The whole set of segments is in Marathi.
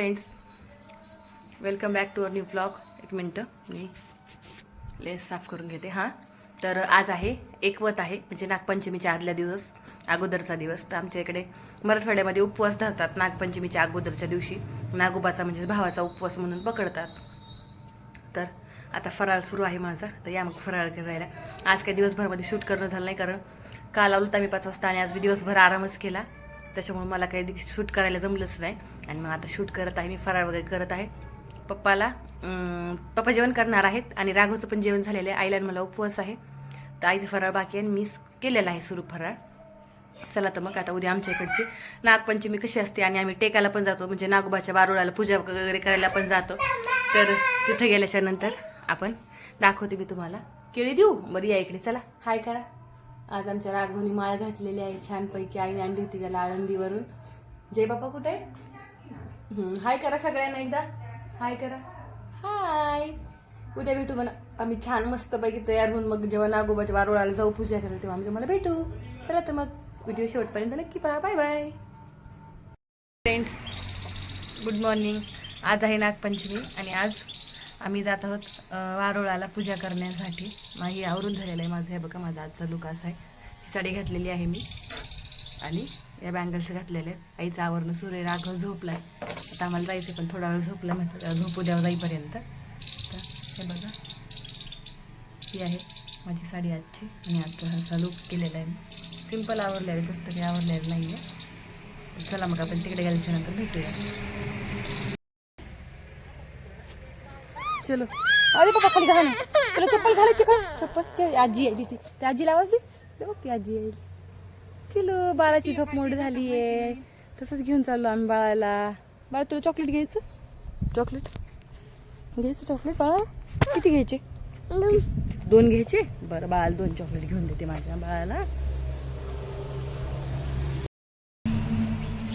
Friends welcome back to our new blog एक मिनटं मी लेस साफ करून घेते हां. तर आज आहे एकवत आहे म्हणजे नागपंचमीच्या आदल्या दिवस अगोदरचा दिवस. तर आमच्या इकडे मराठवाड्यामध्ये उपवास धरतात नागपंचमीच्या अगोदरच्या दिवशी. नागोबाचा म्हणजे भावाचा उपवास म्हणून पकडतात. तर आता फराळ सुरू आहे माझा तर या मग फराळ करायला. आज काही दिवसभरामध्ये शूट करणं झालं नाही कारण काल आलो मी पाच वाजता आणि आज मी दिवसभर आरामच केला. त्याच्यामुळे मला काही शूट करायला जमलंच नाही. आणि मग आता शूट करत आहे मी फराळ वगैरे करत आहे. पप्पाला पप्पा जेवण करणार आहेत आणि राघवचं पण जेवण झालेलं आहे. आईला मला उपवास आहे. तर आईचं फराळ बाकी आहे आणि मी केलेला आहे सुरू फराळ. चला तर मग आता उद्या आमच्या इकडची नागपंचमी कशी असते आणि आम्ही टेकायला पण जातो. म्हणजे नागोबाच्या बारुळाला पूजा वगैरे करायला पण जातो. तर तिथं गेल्याच्यानंतर आपण दाखवते मी तुम्हाला. केळी देऊ? बरी या इकडे. चला हाय करा. आज आमच्या राघवनी माळ घातलेली आहे. छानपैकी आईने आणली होती त्याला आळंदीवरून. जय बाप्पा कुठे? आहे? हाय करा सगळ्यांना एकदा. हाय करा. हाय. उद्या भेटू म्हणा आम्ही छान मस्तपैकी तयार होऊन मग जेव्हा नागोबाच्या वारोळाला जाऊ पूजा करायला तेव्हा आम्ही मला भेटू. चला तर मग व्हिडिओ शेवटपर्यंत नक्की पहा. Bye bye friends good morning आज आहे नागपंचमी आणि आज आम्ही जात आहोत वारुळाला वारोळाला पूजा करण्यासाठी. माझी आवरून झालेलं आहे माझं. हे बघा माझा आजचा लुक असा आहे. ही साडी घातलेली आहे मी. आणि या बँगल्स घातलेले आहेत. आईचं आवरणं सूर्य राघव आहे आता आम्हाला जायचं पण थोडा वेळ झोपला म्हटलं झोपू द्यावं जाईपर्यंत. तर हे बघा. ही आहे माझी साडी आजची. आणि आजचा असा लुक केलेला आहे मी. सिंपल आवरलेलं आहे तसं काही आवरलेलं नाही आहे चला मग आपण तिकडे गेल्याच्यानंतर भेटूया. चलो. अरे बाबा खाली घाला ना. तुला चप्पल घालायची का? चप्पल? ते आजी आहे तिथे त्या आजीला आवाज दे. दे बघ ती आजी येईल चिलो बाळाची झोप मोड झाली आहे तसंच घेऊन चाललो आम्ही बाळाला. बाळा तुला चॉकलेट घ्यायचं? चॉकलेट घ्यायचं चॉकलेट बाळा? किती घ्यायचे? दोन. घ्यायचे? बरं बाळाला दोन चॉकलेट घेऊन देते माझ्या बाळाला.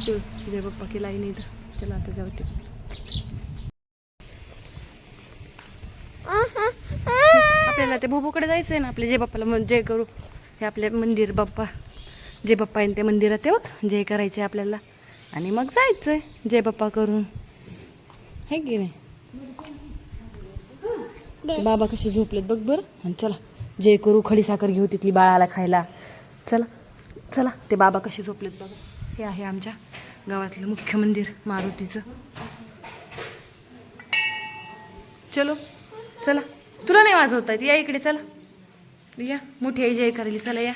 चल जय बाप्पा की लाईन इथं. चला आता जाऊ ते आपल्याला ते भोबोकडे जायचं आहे ना आपल्या जे बाप्पाला जय करू. हे आपले मंदिर बाप्पा. जे बाप्पा आहे ना त्या मंदिरात येऊत जय करायचे आपल्याला. आणि मग जायचं आहे जय बाप्पा करून. आहे की नाही? बाबा कसे झोपलेत बघ बरं. आणि चला जय करू खडी साखर घेऊ तिथली बाळाला खायला. चला चला ते बाबा कसे झोपलेत बघा. हे आहे आमच्या गावातलं मुख्य मंदिर मारुतीचं. चलो चला. तुला नाही वाजवता येत? या इकडे चला. या. मोठी आई जय करायली चला या.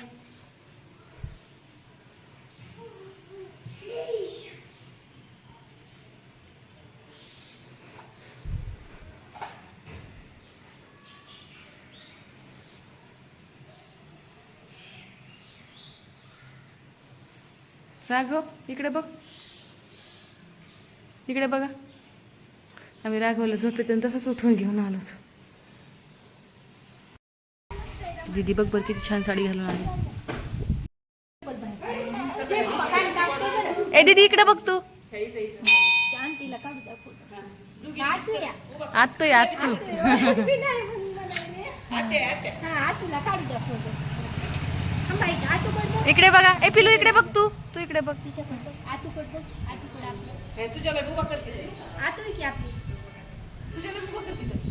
राघव इकडे बघ. इकडे बघा. आम्ही राघवला झोपेतून तसंच उठून घेऊन आलो होतो. दीदी बघ बरं किती छान साडी घालून आली ए दीदी इकडे बघ तू. आत तू आत तू. इकडे बघा. ए पिलू इकडे बघ तू. तू इकडे बघ.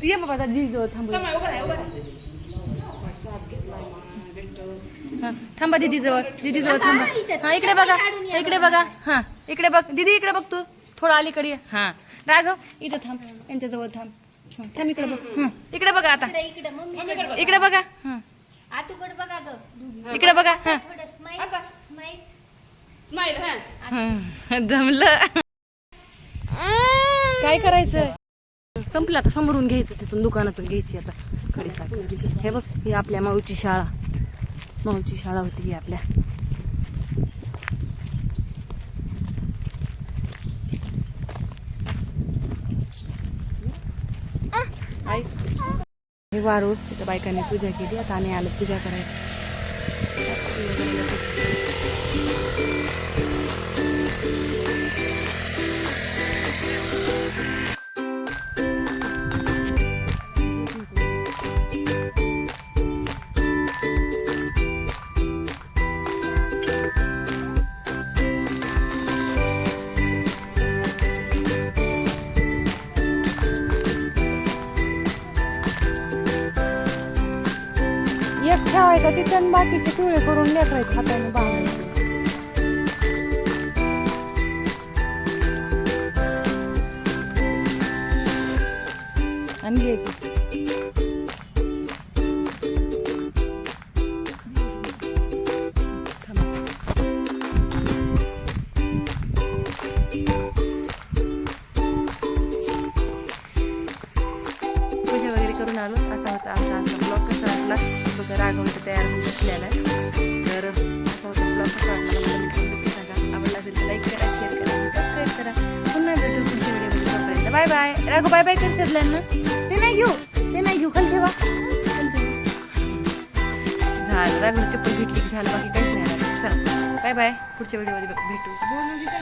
तू ये बाबा दीदी थांब हा, थांबा दीदी जवळ दीदी जवळ थांबा हा इकडे बघा इकडे बघा. हा इकडे बघ दीदी इकडे बघ तू. थोडं अलीकडे. हा. राघव इथं थांब. यांच्या जवळ थांब. हा, थांब इकडे बघ. हं, इकडे बघा आता. इकडे मम्मी इकडे बघा. हा. आतूकड बघा ग. इकडे बघा. हा. थोडं स्माईल स्माईल हं, जमलं काय करायचं संपलं आता समोरून घ्यायचं तिथून दुकानातून घ्यायची आता. खडी हे बघ ही आपल्या माऊची शाळा. माऊची शाळा होती ही आपल्या. हे वारूळ तिथं बायकांनी पूजा केली. आता आम्ही आलो पूजा करायला. ठेवायचा तिथे आणि बाकीचे पिवळे करून लेकरायचे हाताने बाहेर आणि घे बघा राघवचं तयार होऊन बसलेला आहे तर असा होता ब्लॉग कसा वाटला नक्की सांगा आवडला असेल तर लाईक करा शेअर करा सबस्क्राईब करा पुन्हा भेटू bye bye Raghu bye bye कर शेतल्यांना ते नाही घेऊ ते नाही घेऊ खाली ठेवा झालं राघू चप्पल घेतली की झालं बाकी काहीच नाही चला बाय बाय पुढच्या व्हिडिओमध्ये भेटू